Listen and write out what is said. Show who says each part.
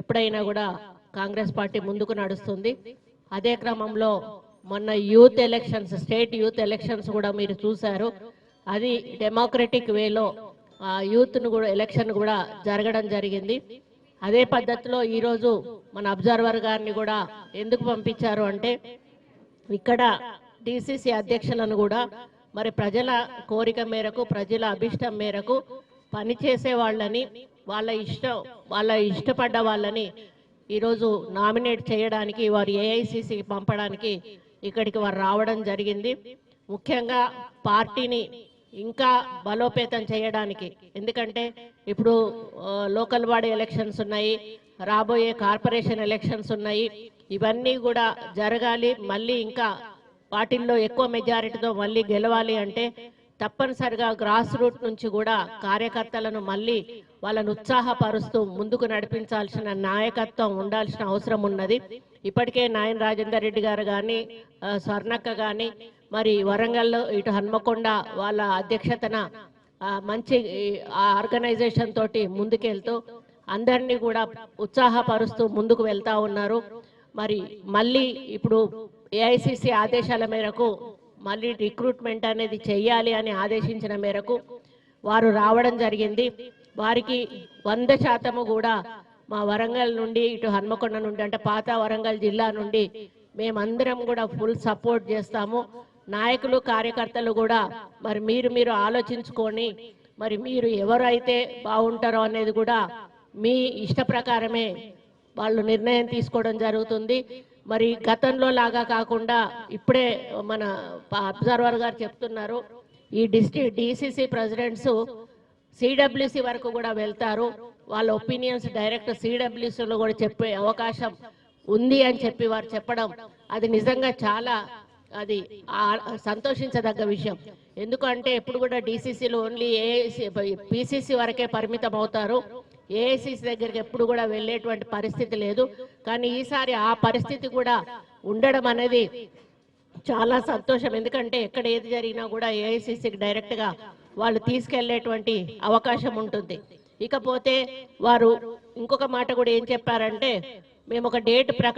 Speaker 1: ఎప్పుడైనా కూడా కాంగ్రెస్ పార్టీ ముందుకు నడుస్తుంది. అదే క్రమంలో మొన్న youth elections state youth elections కూడా మీరు చూశారు. అది డెమోక్రటిక్ వేలో యూత్ను కూడా ఎలక్షన్ కూడా జరగడం జరిగింది. అదే పద్ధతిలో ఈరోజు మన అబ్జర్వర్ గారిని కూడా ఎందుకు పంపించారు అంటే ఇక్కడ డిసిసి అధ్యక్షులను కూడా మరి ప్రజల కోరిక మేరకు ప్రజల అభిష్టం మేరకు పనిచేసే వాళ్ళని వాళ్ళ ఇష్టం వాళ్ళ ఇష్టపడ్డ వాళ్ళని ఈరోజు నామినేట్ చేయడానికి వారు ఏఐసిసికి పంపడానికి ఇక్కడికి వారు రావడం జరిగింది. ముఖ్యంగా పార్టీని ఇంకా బలోపేతం చేయడానికి. ఎందుకంటే ఇప్పుడు లోకల్ బాడీ ఎలక్షన్స్ ఉన్నాయి రాబోయే కార్పొరేషన్ ఎలక్షన్స్ ఉన్నాయి. ఇవన్నీ కూడా జరగాలి మళ్ళీ ఇంకా వాటిల్లో ఎక్కువ మెజారిటీతో మళ్ళీ గెలవాలి అంటే తప్పనిసరిగా గ్రాస్ రూట్ నుంచి కూడా కార్యకర్తలను మళ్ళీ వాళ్ళను ఉత్సాహపరుస్తూ ముందుకు నడిపించాల్సిన నాయకత్వం ఉండాల్సిన అవసరం ఉన్నది. ఇప్పటికే నాయన రాజేందర్ రెడ్డి గారు కానీ స్వర్ణక్క కానీ మరి వరంగల్లో ఇటు హన్మకొండ వాళ్ళ అధ్యక్షతన మంచి ఆర్గనైజేషన్ తోటి ముందుకెళ్తూ అందరినీ కూడా ఉత్సాహపరుస్తూ ముందుకు వెళ్తా ఉన్నారు. మరి మళ్ళీ ఇప్పుడు ఏఐసిసి ఆదేశాల మేరకు మళ్ళీ రిక్రూట్మెంట్ అనేది చేయాలి అని ఆదేశించిన మేరకు వారు రావడం జరిగింది. వారికి వంద శాతము కూడా మా వరంగల్ నుండి ఇటు హన్మకొండ నుండి అంటే పాత వరంగల్ జిల్లా నుండి మేమందరం కూడా ఫుల్ సపోర్ట్ చేస్తాము. నాయకులు కార్యకర్తలు కూడా మరి మీరు మీరు ఆలోచించుకొని మరి మీరు ఎవరైతే బాగుంటారో అనేది కూడా మీ ఇష్ట ప్రకారమే వాళ్ళు నిర్ణయం తీసుకోవడం జరుగుతుంది. మరి గతంలో లాగా కాకుండా ఇప్పుడే మన అబ్జర్వర్ గారు చెప్తున్నారు ఈ డిస్ట్రిక్ట్ డిసిసి ప్రెసిడెంట్స్ సిడబ్ల్యూసి వరకు కూడా వెళ్తారు. వాళ్ళ ఒపీనియన్స్ డైరెక్ట్ సిడబ్ల్యూసీలో కూడా చెప్పే అవకాశం ఉంది అని చెప్పి వారు చెప్పడం అది నిజంగా చాలా అది సంతోషించదగ్గ విషయం. ఎందుకంటే ఎప్పుడు కూడా డీసీసీలో ఓన్లీ ఏ పిసిసి వరకే పరిమితం అవుతారు ఏఐసిసి దగ్గరికి ఎప్పుడు కూడా వెళ్ళేటువంటి పరిస్థితి లేదు. కానీ ఈసారి ఆ పరిస్థితి కూడా ఉండడం అనేది చాలా సంతోషం. ఎందుకంటే ఎక్కడ ఏది జరిగినా కూడా ఏఐసిసికి డైరెక్ట్గా వాళ్ళు తీసుకెళ్ళేటువంటి అవకాశం ఉంటుంది. ఇకపోతే వారు ఇంకొక మాట కూడా ఏం చెప్పారంటే మేము ఒక డేట్ ప్రకటి